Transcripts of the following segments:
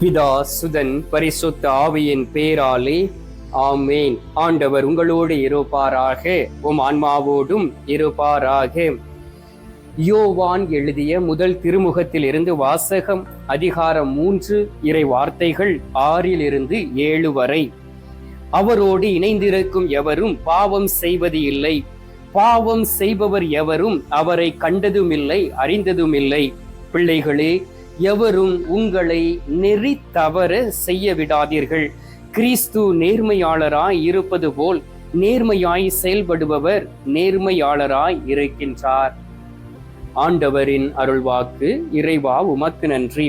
பிதா சுதன் பரிசுத்த ஆவியின் பேராலே ஆமேன். ஆண்டவர் உங்களோடு இருப்பாராக உம் ஆன்மாவோடும் இருப்பாராக. யோவான் எழுதிய முதல் திருமுகத்தில் இருந்து வாசகம் அதிகாரம் மூன்று இறை வார்த்தைகள் ஆறில் இருந்து ஏழு வரை. அவரோடு இணைந்திருக்கும் எவரும் பாவம் செய்வது இல்லை. பாவம் செய்பவர் எவரும் அவரை கண்டதுமில்லை அறிந்ததுமில்லை. பிள்ளைகளே எவரும் உங்களை நெறி தவற செய்ய விடாதீர்கள் கிறிஸ்து நேர்மையாளராய் இருப்பது போல் நேர்மையாய் செயல்படுபவர் நேர்மையாளராய் இருக்கின்றார். ஆண்டவரின் அருள்வாக்கு இறைவா உமக்கு நன்றி.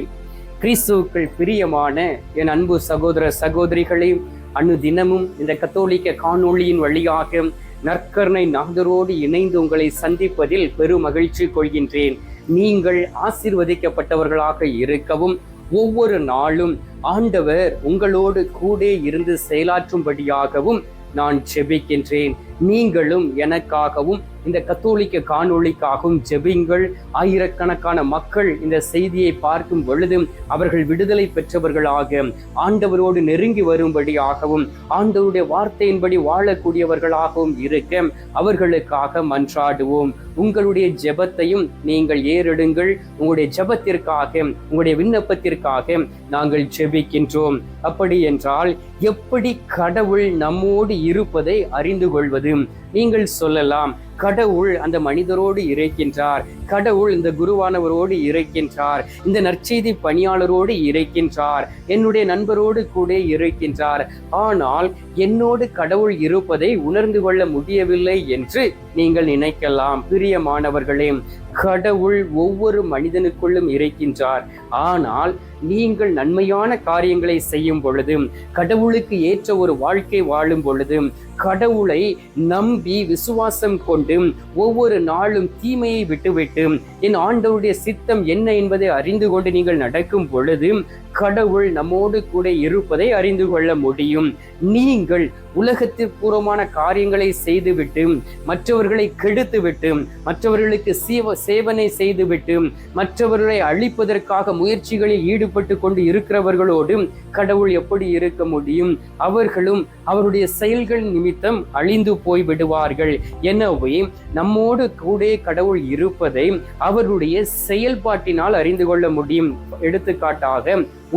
கிறிஸ்துக்கள் பிரியமான என் அன்பு சகோதர சகோதரிகளையும் அனுதினமும் இந்த கத்தோலிக்க காணொளியின் வழியாக நற்கருணை நாதரோடு இணைந்து உங்களை சந்திப்பதில் பெரும் மகிழ்ச்சி கொள்கின்றேன். நீங்கள் ஆசிர்வதிக்கப்பட்டவர்களாக இருக்கவும் ஒவ்வொரு நாளும் ஆண்டவர் உங்களோடு கூட இருந்து செயலாற்றும்படியாகவும் நான் செபிக்கின்றேன் நீங்களும் எனக்காகவும் இந்த கத்தோலிக்க காணொளிக்காகவும் ஜெபிங்கள் ஆயிரக்கணக்கான மக்கள் இந்த செய்தியை பார்க்கும் பொழுதும் அவர்கள் விடுதலை பெற்றவர்களாக ஆண்டவரோடு நெருங்கி வரும்படியாகவும் ஆண்டவருடைய வார்த்தையின்படி வாழக்கூடியவர்களாகவும் இருக்க அவர்களுக்காக மன்றாடுவோம். உங்களுடைய ஜெபத்தையும் நீங்கள் ஏறெடுங்கள். உங்களுடைய ஜெபத்திற்காக உங்களுடைய விண்ணப்பத்திற்காக நாங்கள் ஜெபிக்கின்றோம். அப்படி என்றால் எப்படி கடவுள் நம்மோடு இருப்பதை அறிந்து கொள்வது? நீங்கள் சொல்லலாம். கடவுள் அந்த மனிதரோடு இறைக்கின்றார். கடவுள் இந்த குருவானவரோடு இறைக்கின்றார். இந்த நற்செய்தி பணியாளரோடு இறைக்கின்றார். என்னுடைய நண்பரோடு கூட இறைக்கின்றார். ஆனால் என்னோடு கடவுள் இருப்பதை உணர்ந்து கொள்ள முடியவில்லை என்று நீங்கள் நினைக்கலாம். பிரியமானவர்களே கடவுள் ஒவ்வொரு மனிதனுக்குள்ளும் இருக்கின்றார் ஆனால் நீங்கள் நன்மையான காரியங்களை செய்யும் பொழுது கடவுளுக்கு ஏற்ற ஒரு வாழ்க்கை வாழும் பொழுது கடவுளை நம்பி விசுவாசம் கொண்டு ஒவ்வொரு நாளும் தீமையை விட்டுவிட்டு என் ஆண்டவருடைய சித்தம் என்ன என்பதை அறிந்து கொண்டு நீங்கள் நடக்கும் பொழுது கடவுள் நம்மோடு கூட இருப்பதை அறிந்து கொள்ள முடியும். நீங்கள் உலகத்திற்பூர்வமான காரியங்களை செய்துவிட்டு மற்றவர்களை கெடுத்துவிட்டு மற்றவர்களுக்கு சீவ சேவனை செய்துவிட்டு மற்றவர்களை அழிப்பதற்காக முயற்சிகளில் ஈடுபட்டு கொண்டு இருக்கிறவர்களோடு கடவுள் எப்படி இருக்க முடியும்? அவர்களும் அவருடைய செயல்கள் நிமித்தம் அழிந்து போய் விடுவார்கள் எனவே நம்மோடு கூட கடவுள் இருப்பதை அவருடைய செயல்பாட்டினால் அறிந்து கொள்ள முடியும். எடுத்துக்காட்டாக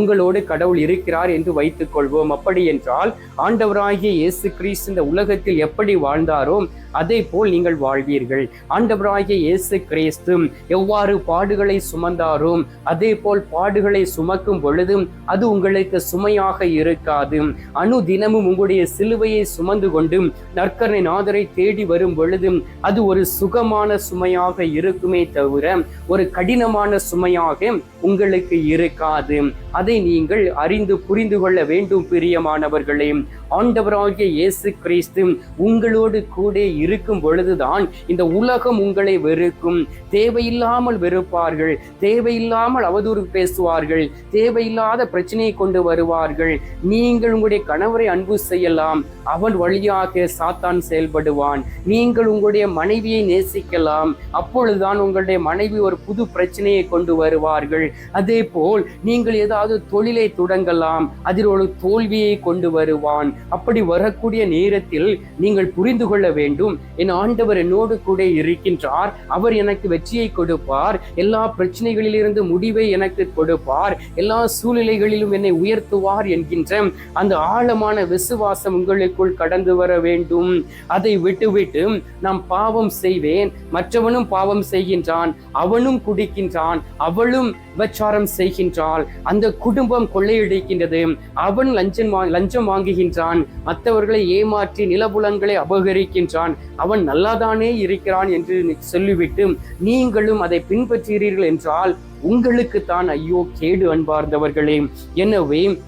உங்களோடு கடவுள் இருக்கிறார் என்று வைத்துக் கொள்வோம் அப்படி என்றால் ஆண்டவராகிய இயேசு கிறிஸ்து இந்த உலகத்தில் எப்படி வாழ்ந்தாரோ அதே போல் நீங்கள் வாழ்வீர்கள். ஆண்டவராகிய இயேசு கிறிஸ்து எவ்வாறு பாடுகளை சுமந்தாரோ அதே போல் பாடுகளை சுமக்கும் பொழுதும் அது உங்களுக்கு சுமையாக இருக்காது. அணு தினமும் உங்களுடைய சிலுவையை சுமந்து கொண்டு நற்கரணை நாதரை தேடி வரும் பொழுதும் அது ஒரு சுகமான சுமையாக இருக்குமே தவிர ஒரு கடினமான சுமையாக உங்களுக்கு இருக்காது. அதை நீங்கள் அறிந்து புரிந்து கொள்ள வேண்டும் பிரியமானவர்களே. ஆண்டவராகிய இயேசு கிறிஸ்து உங்களோடு கூட இருக்கும் பொழுதுதான் இந்த உலகம் உங்களை வெறுக்கும். தேவையில்லாமல் வெறுப்பார்கள் தேவையில்லாமல் அவதூறு பேசுவார்கள் தேவையில்லாத பிரச்சனையை கொண்டு வருவார்கள். நீங்கள் உங்களுடைய கணவரை அன்பு செய்யலாம் அவன் வழியாக சாத்தான் செயல்படுவான். நீங்கள் உங்களுடைய மனைவியை நேசிக்கலாம் அப்பொழுதுதான் உங்களுடைய மனைவி ஒரு புது பிரச்சனையை கொண்டு வருவார்கள். அதே போல் நீங்கள் ஏதாவது ஏதாவது தொழிலை தொடங்கலாம். அதில் ஒரு தோல்வியை கொண்டு வருவான். அப்படி வரக்கூடிய நேரத்தில் நீங்கள் புரிந்து கொள்ள வேண்டும். என் ஆண்டவர் என்னோடு கூட இருக்கின்றார். அவர் எனக்கு வெற்றியை கொடுப்பார். எல்லா பிரச்சனைகளிலிருந்து முடிவை எனக்கு கொடுப்பார். எல்லா சூழ்நிலைகளிலும் என்னை உயர்த்துவார் என்கின்ற அந்த ஆழமான விசுவாசம் உங்களுக்குள் கடந்து வர வேண்டும். அதை விட்டுவிட்டு நாம் பாவம் செய்வேன். மற்றவனும் பாவம் செய்கின்றான். அவனும் குடிக்கின்றான். அவளும் விபச்சாரம் செய்கின்றாள். அந்த குடும்பம் கொள்ளையடிக்கின்றது. அவன் லஞ்சம் வா- லஞ்சம் வாங்குகின்றான். மற்றவர்களை ஏமாற்றி நிலபுலன்களை அபகரிக்கின்றான். அவன் நல்லாதானே இருக்கிறான் என்று சொல்லிவிட்டு நீங்களும் அதை பின்பற்றுகிறீர்கள் என்றால் உங்களுக்கு தான் ஐயோ கேடு அன்பார்ந்தவர்களே. எனவே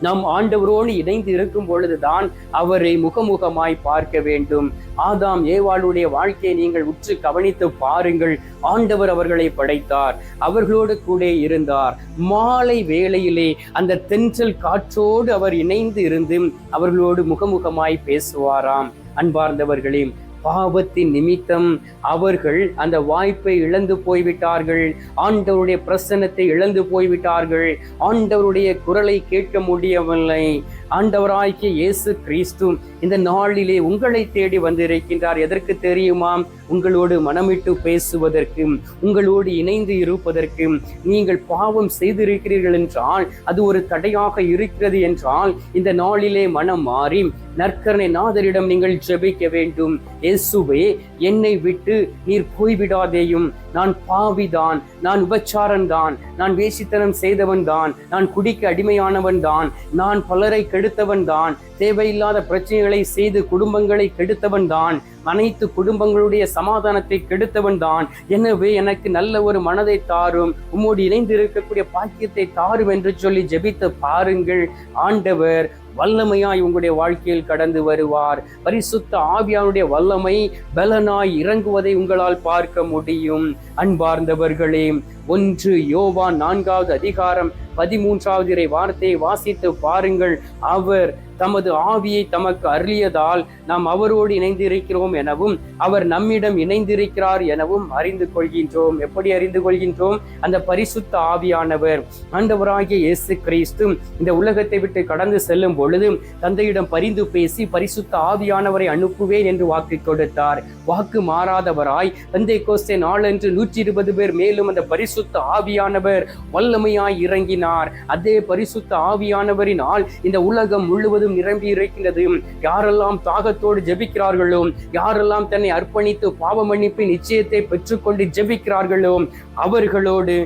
நாம் ஆண்டவரோடு இணைந்து இருக்கும் பொழுதுதான் அவரை முகமுகமாய் பார்க்க வேண்டும். ஆதாம் ஏவாளுடைய வாழ்க்கையை நீங்கள் உற்று கவனித்து பாருங்கள். ஆண்டவர் அவர்களை படைத்தார். அவர்களோடு கூட இருந்தார். மாலை வேளையிலே அந்த தென்றல் காற்றோடு அவர் இணைந்து இருந்து அவர்களோடு முகமுகமாய் பேசுவாராம். அன்பார்ந்தவர்களே பாவத்தின் நிமித்தம் அவர்கள் அந்த வாய்ப்பை இழந்து போய்விட்டார்கள். ஆண்டவருடைய பிரசன்னத்தை இழந்து போய்விட்டார்கள். ஆண்டவருடைய குரலை கேட்க முடியவில்லை. ஆண்டவராகிய இயேசு கிறிஸ்து இந்த நாளிலே உங்களை தேடி வந்திருக்கின்றார். எதற்கு தெரியுமா? உங்களோடு மனமிட்டு பேசுவதற்கு உங்களோடு இணைந்து இருப்பதற்கு நீங்கள் பாவம் செய்திருக்கிறீர்கள் என்றால் அது ஒரு தடையாக இருக்கிறது என்றால் இந்த நாளிலே மனம் மாறி நற்கரணை நாதரிடம் நீங்கள் ஜெபிக்க வேண்டும். இயேசுவே என்னை விட்டு நீர் போய்விடாதேயும். நான் பாவிதான் நான் உபச்சாரன் தான் நான் வேசித்தனம் செய்தவன் தான் நான் குடிக்க அடிமையானவன் தான் நான் பலரை கெடுத்தவன் தான் தேவையில்லாத பிரச்சனைகளை செய்து குடும்பங்களை கெடுத்தவன் தான் அனைத்து குடும்பங்களுடைய சமாதானத்தை கெடுத்தவன் தான். எனவே எனக்கு நல்ல ஒரு மனதை தாரும். உம்மோடு இணைந்து இருக்கக்கூடிய பாக்கியத்தை தாரும் என்று சொல்லி ஜெபித்து பாருங்கள். ஆண்டவர் வல்லமையாய் உங்களுடைய வாழ்க்கையில் கடந்து வருவார். பரிசுத்த ஆவியானுடைய வல்லமை பலனாய் இறங்குவதை உங்களால் பார்க்க முடியும். அன்பார்ந்தவர்களே ஒன்று யோவான் நான்காவது அதிகாரம் பதிமூன்றாவது இறை வார்த்தையை வாசித்து பாருங்கள். அவர் தமது ஆவியை தமக்கு அருளியதால் நாம் அவரோடு இணைந்திருக்கிறோம் எனவும் அவர் நம்மிடம் இணைந்திருக்கிறார் எனவும் அறிந்து கொள்கின்றோம். எப்படி அறிந்து கொள்கின்றோம்? அந்த பரிசுத்த ஆவியானவர் ஆண்டவராகிய இயேசு கிறிஸ்து இந்த உலகத்தை விட்டு கடந்து செல்லும் பொழுது தந்தையிடம் பரிந்து பேசி பரிசுத்த ஆவியானவரை அனுப்புவேன் என்று வாக்கு கொடுத்தார். வாக்கு மாறாதவராய் தந்தை கோஸ்தே நாளன்று நூற்றி இருபது பேர் மேலும் அந்த பரிசு பரிசுத்த ஆவியானவர் வல்லமையாய் இறங்கினார். அதே பரிசுத்த ஆவியானவரினால் இந்த உலகம் முழுவதும் நிரம்பி இருக்கின்றது யாரெல்லாம் தாகத்தோடு ஜெபிக்கிறார்களோ யாரெல்லாம் தன்னை அர்ப்பணித்து பாவ மன்னிப்பின் நிச்சயத்தை பெற்றுக்கொண்டு ஜெபிக்கிறார்களோ அவர்களோடு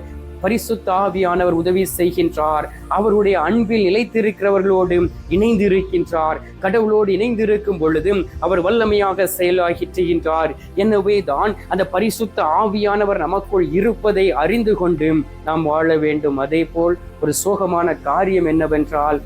பரிசுத்த ஆவியானவர் உதவி செய்கின்றார். அவருடைய அன்பில் நிலைத்திருக்கிறவர்களோடு இணைந்திருக்கின்றார். கடவுளோடு இணைந்திருக்கும் பொழுது அவர் வல்லமையாக செயலாகின்றார் எனவே தான் அந்த பரிசுத்த ஆவியானவர் நமக்குள் இருப்பதை அறிந்து கொண்டு நாம் வாழ வேண்டும். அதே போல் ஒரு சோகமான காரியம் என்னவென்றால்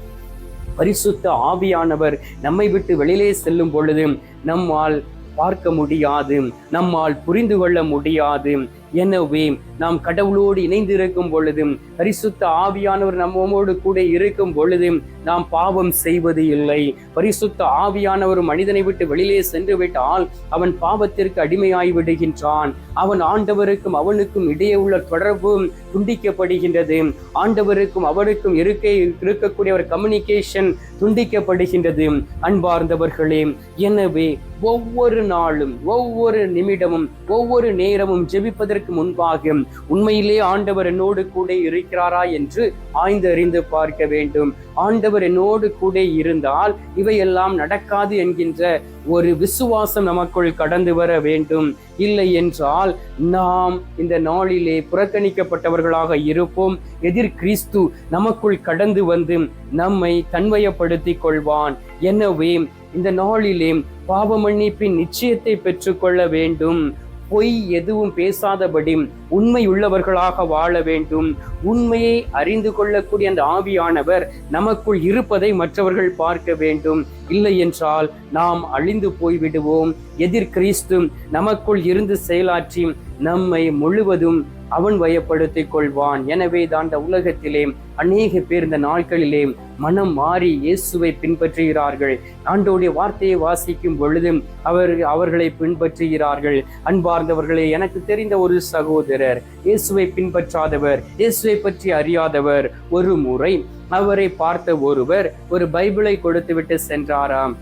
பரிசுத்த ஆவியானவர் நம்மை விட்டு வெளியிலே செல்லும் பொழுது நம்மால் பார்க்க முடியாது. நம்மால் புரிந்து கொள்ள முடியாது. எனவே நாம் கடவுளோடு இணைந்து இருக்கும் பொழுது பரிசுத்த ஆவியானவர் நம்மோடு கூட இருக்கும் பொழுது நாம் பாவம் செய்வது இல்லை. பரிசுத்த ஆவியானவர் மனிதனை விட்டு வெளியிலே சென்று விட்டால் அவன் பாவத்திற்கு அடிமையாய் விடுகின்றான். அவன் ஆண்டவருக்கும் அவனுக்கும் இடையே உள்ள தொடர்பு துண்டிக்கப்படுகின்றது. ஆண்டவருக்கும் அவருக்கும் இருக்க இருக்கக்கூடிய ஒரு கம்யூனிகேஷன் துண்டிக்கப்படுகின்றது. அன்பார்ந்தவர்களே எனவே ஒவ்வொரு நாளும் ஒவ்வொரு நிமிடமும் ஒவ்வொரு நேரமும் ஜெபிப்பதற்கு முன்பாக உண்மையிலே ஆண்டவர் என்னோடு கூட இருக்கிறாரா என்று ஆய்ந்து அறிந்து பார்க்க வேண்டும். ஆண்டவர் என்னோடு கூட இருந்தால் இவையெல்லாம் நடக்காது என்கின்ற ஒரு விசுவாசம் நமக்குள் கடந்து வர வேண்டும். இல்லை என்றால் நாம் இந்த நாளிலே புறக்கணிக்கப்பட்டவர்களாக இருப்போம். எதிர் கிறிஸ்து நமக்குள் கடந்து வந்து நம்மை தன்மையப்படுத்திக் கொள்வான். எனவே இந்த நாளிலே பாவ மன்னிப்பின் நிச்சயத்தை பெற்றுக்கொள்ள வேண்டும். பொய் எதுவும் பேசாதபடி உண்மை உள்ளவர்களாக வாழ வேண்டும். உண்மையை அறிந்து கொள்ளக்கூடிய அந்த ஆவியானவர் நமக்குள் இருப்பதை மற்றவர்கள் பார்க்க வேண்டும். இல்லை என்றால் நாம் அழிந்து போய்விடுவோம். எதிர் கிறிஸ்து நமக்குள் இருந்து செயலாற்றி நம்மை முழுவதும் அவன் வயப்படுத்திக் கொள்வான். எனவே தான் இந்த உலகத்திலே அநேக பேர் இந்த நாட்களிலே மனம் மாறி இயேசுவை பின்பற்றுகிறார்கள். ஆண்டோடைய வார்த்தையை வாசிக்கும் பொழுது அவர் அவர்களை பின்பற்றுகிறார்கள். அன்பார்ந்தவர்களே எனக்கு தெரிந்த ஒரு சகோதரர் இயேசுவை பின்பற்றாதவர் இயேசுவை பற்றி அறியாதவர் ஒரு முறை அவரை பார்த்த ஒருவர் ஒரு பைபிளை கொடுத்துவிட்டு சென்றாராம்.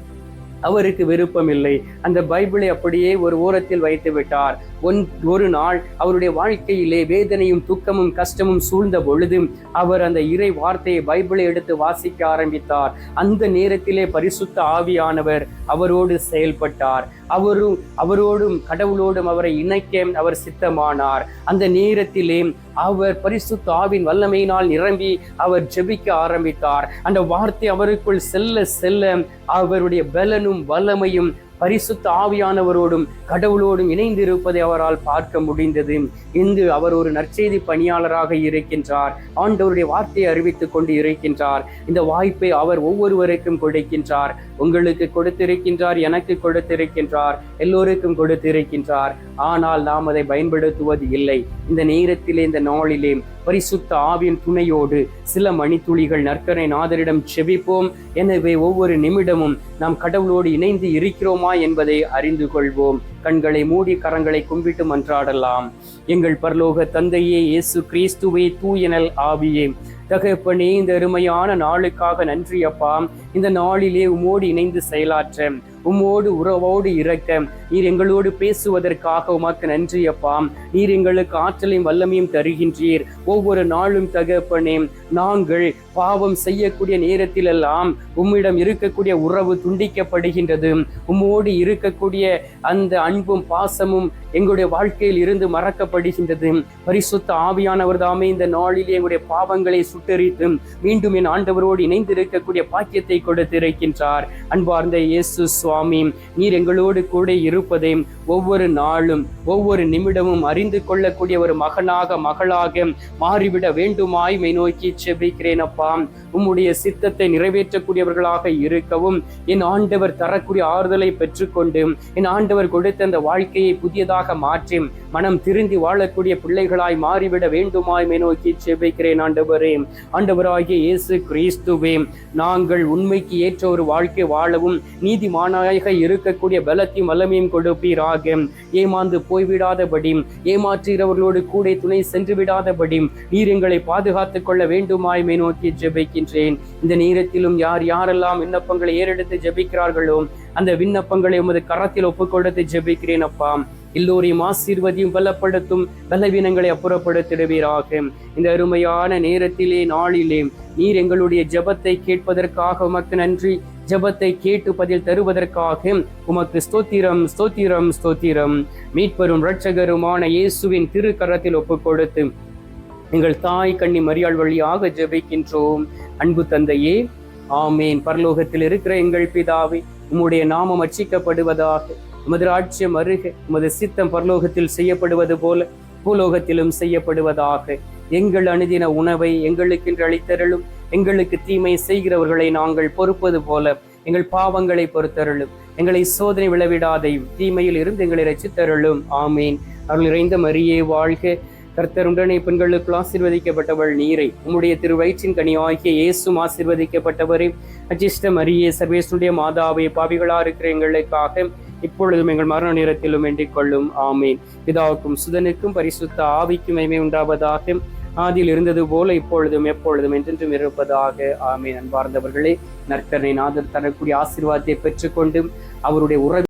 அவருக்கு விருப்பமில்லை. அந்த பைபிளை அப்படியே ஒரு ஓரத்தில் வைத்து விட்டார் ஒன் ஒரு நாள் அவருடைய வாழ்க்கையிலே வேதனையும் துக்கமும் கஷ்டமும் சூழ்ந்த பொழுது அவர் அந்த இறை வார்த்தையை பைபிளை எடுத்து வாசிக்க ஆரம்பித்தார். அந்த நேரத்திலே பரிசுத்த ஆவியானவர் அவரோடு செயல்பட்டார். அவரும் அவரோடும் கடவுளோடும் அவரை இணைக்க அவர் சித்தமானார். அந்த நேரத்திலே அவர் பரிசுத்த ஆவின் வல்லமையினால் நிரம்பி அவர் ஜெபிக்க ஆரம்பித்தார். அந்த வார்த்தை அவருக்குள் செல்ல செல்ல அவருடைய பலனும் வல்லமையும் பரிசுத்த ஆவியானவரோடும் கடவுளோடும் இணைந்திருப்பதை அவரால் பார்க்க முடிந்தது. இன்று அவர் ஒரு நற்செய்தி பணியாளராக இருக்கின்றார். ஆண்டவருடைய வார்த்தையை அறிவித்துக் கொண்டு இருக்கின்றார். இந்த வாய்ப்பை அவர் ஒவ்வொருவருக்கும் கொடுக்கின்றார். உங்களுக்கு கொடுத்திருக்கின்றார் எனக்கு கொடுத்திருக்கின்றார் எல்லோருக்கும் கொடுத்திருக்கின்றார். ஆனால் நாம் அதை பயன்படுத்துவது இல்லை. இந்த நேரத்திலே இந்த நாளிலே பரிசுத்த ஆவியின் துணையோடு சில மணித்துளிகள் நற்கரை நாதரிடம் செவிப்போம் எனவே ஒவ்வொரு நிமிடமும் நாம் கடவுளோடு இணைந்து இருக்கிறோமா என்பதை அறிந்து கொள்வோம். கண்களை மூடி கரங்களை கும்பிட்டு மன்றாடலாம். எங்கள் பரலோக தந்தையே இயேசு கிறிஸ்துவே தூயனல் ஆவியே. தகப்பனே இந்த அருமையான நாளுக்காக நன்றி அப்பா. இந்த நாளிலே உமோடு இணைந்து செயலாற்ற உம்மோடு உறவோடு இறக்க நீர் எங்களோடு பேசுவதற்காக உமக்கு நன்றி அப்பா. நீர் எங்களுக்கு ஆற்றலையும் வல்லமையும் தருகின்றீர். ஒவ்வொரு நாளும் தகப்பனே நாங்கள் பாவம் செய்யக்கூடிய நேரத்திலெல்லாம் உம்மிடம் இருக்கக்கூடிய உறவு துண்டிக்கப்படுகின்றது. உம்மோடு இருக்கக்கூடிய அந்த அன்பும் பாசமும் எங்களுடைய வாழ்க்கையில் இருந்து மறக்கப்படுகின்றது. பரிசுத்த ஆவியானவர் தாமே இந்த நாளிலே எங்களுடைய பாவங்களை சுட்டரித்து மீண்டும் என் ஆண்டவரோடு இணைந்து இருக்கக்கூடிய பாக்கியத்தை கொடுத்திருக்கின்றார். அன்பார்ந்த இயேசு சுவாமி நீர் எங்களோடு கூட இருப்பதை ஒவ்வொரு நாளும் ஒவ்வொரு நிமிடமும் அறிந்து கொள்ளக்கூடிய ஒரு மகனாக மகளாக மாறிவிட வேண்டுமாய் மை நோக்கி செபிக்கிறேன் அப்பா. உம்முடைய சித்தத்தை நிறைவேற்றக்கூடியவர்களாக இருக்கவும் என் ஆண்டவர் தரக்கூடிய ஆறுதலை பெற்றுக்கொண்டு என் ஆண்டவர் கொடுத்த அந்த வாழ்க்கையை புதியதாக மாற்றி மனம் திருந்தி வாழக்கூடிய பிள்ளைகளாய் மாறிவிட வேண்டுமாய் மை நோக்கி செபிக்கிறேன் ஆண்டவரே. ஆண்டவராகிய இயேசு கிறிஸ்துவே நாங்கள் உண்மைக்கு ஏற்ற ஒரு வாழ்க்கை வாழவும் நீதிமானாக இருக்கக்கூடிய பலத்தையும் வல்லமையும் கொடுப்பீராக. ஏமாந்து போய்விடாதபடி ஏமாற்றுகிறவர்களோடு கூட துணை சென்று விடாதபடி நீர் எங்களை பாதுகாத்துக் கொள்ள வேண்டுமாய் மை நோக்கி ஜெபிக்கின்றேன். இந்த நேரத்திலும் யார் யாரெல்லாம் விண்ணப்பங்களை ஏறெடுத்து ஜெபிக்கிறார்களோ அந்த விண்ணப்பங்களை உமது கரத்தில் ஒப்புக்கொடுத்து ஜெபிக்கிறேன் அப்பா. எல்லோரையும் ஆசீர்வதியும் பலப்படுத்தும் பலவீனங்களை அப்புறப்படுத்திடுவீராக. இந்த அருமையான நேரத்திலே நாளிலே நீர் எங்களுடைய ஜெபத்தை கேட்பதற்காக உமக்கு நன்றி. ஜெபத்தை கேட்டு பதில் தருவதற்காக உமக்கு ஸ்தோத்திரம் ஸ்தோத்திரம் ஸ்தோத்திரம். மீட்பெரும் இரட்சகருமான இயேசுவின் திருக்கரத்தில் ஒப்புக்கொடுத்து எங்கள் தாய் கண்ணி மரியாள் வழியாக ஜெபிக்கின்றோம். அன்பு தந்தையே ஆமேன். பரலோகத்தில் இருக்கிற எங்கள் பிதாவே உம்முடைய நாமம் அர்ச்சிக்கப்படுவதாக. உமது ராஜ்யம் அருக உமது சித்தம் பரலோகத்தில் செய்யப்படுவது போல பூலோகத்திலும் செய்யப்படுவதாக. எங்கள் அணுதின உணவை எங்களுக்கென்று அளித்தருளும். எங்களுக்கு தீமை செய்கிறவர்களை நாங்கள் பொறுப்பது போல எங்கள் பாவங்களை பொறுத்தருளும். எங்களை சோதனை விளைவிடாதையும் தீமையில் இருந்து எங்களை ரசித்தருளும் ஆமேன். அருள் நிறைந்த மரியே வாழ்க. கர்த்தருடனே பெண்களுக்கு ஆசீர்வதிக்கப்பட்டவள் நீரை. உம்முடைய திருவயிற்றின் கனி ஆகிய இயேசும் ஆசீர்வதிக்கப்பட்டவரே. அஜிஷ்ட மரியே சர்வேசுடைய மாதாவை பாவிகளா இருக்கிற எங்களுக்காக இப்பொழுதும் எங்கள் மரண நேரத்திலும் வேண்டிக் கொள்ளும். ஆமீன். பிதாவுக்கும் சுதனுக்கும் பரிசுத்த ஆவிக்கும் மைமை உண்டாவதாக. ஆதியில் இருந்தது போல இப்பொழுதும் எப்பொழுதும் என்றென்றும் இருப்பதாக. ஆமீன். அன்பார்ந்தவர்களே நற்கரணை நாதர் தரக்கூடிய ஆசீர்வாதத்தை பெற்றுக்கொண்டும் அவருடைய உறவு